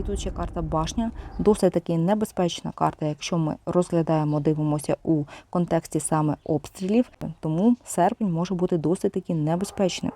І тут ще карта башня, досить таки небезпечна карта, якщо ми розглядаємо, дивимося у контексті саме обстрілів, тому серпень може бути досить таки небезпечним.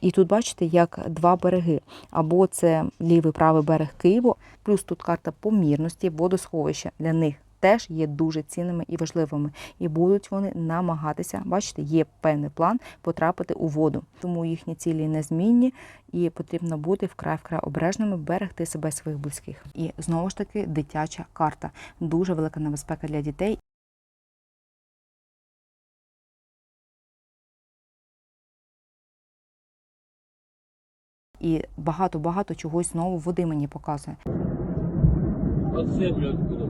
І тут бачите, як два береги. Або це лівий правий берег Києву, плюс тут карта помірності, водосховища для них теж є дуже цінними і важливими. І будуть вони намагатися, бачите, є певний план потрапити у воду. Тому їхні цілі незмінні і потрібно бути вкрай вкрай обережними, берегти себе своїх близьких. І знову ж таки дитяча карта. Дуже велика небезпека для дітей. І багато-багато чогось знову води мені показує. Отсыплю откуда.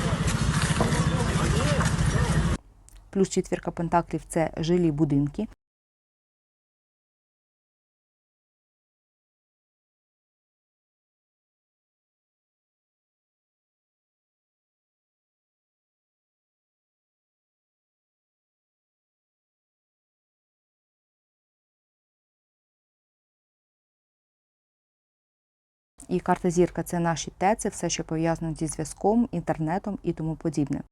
Плюс четвірка пентаклів це жилі будинки. І карта зірка це наші ТЕЦи, все, що пов'язано зі зв'язком, інтернетом і тому подібне.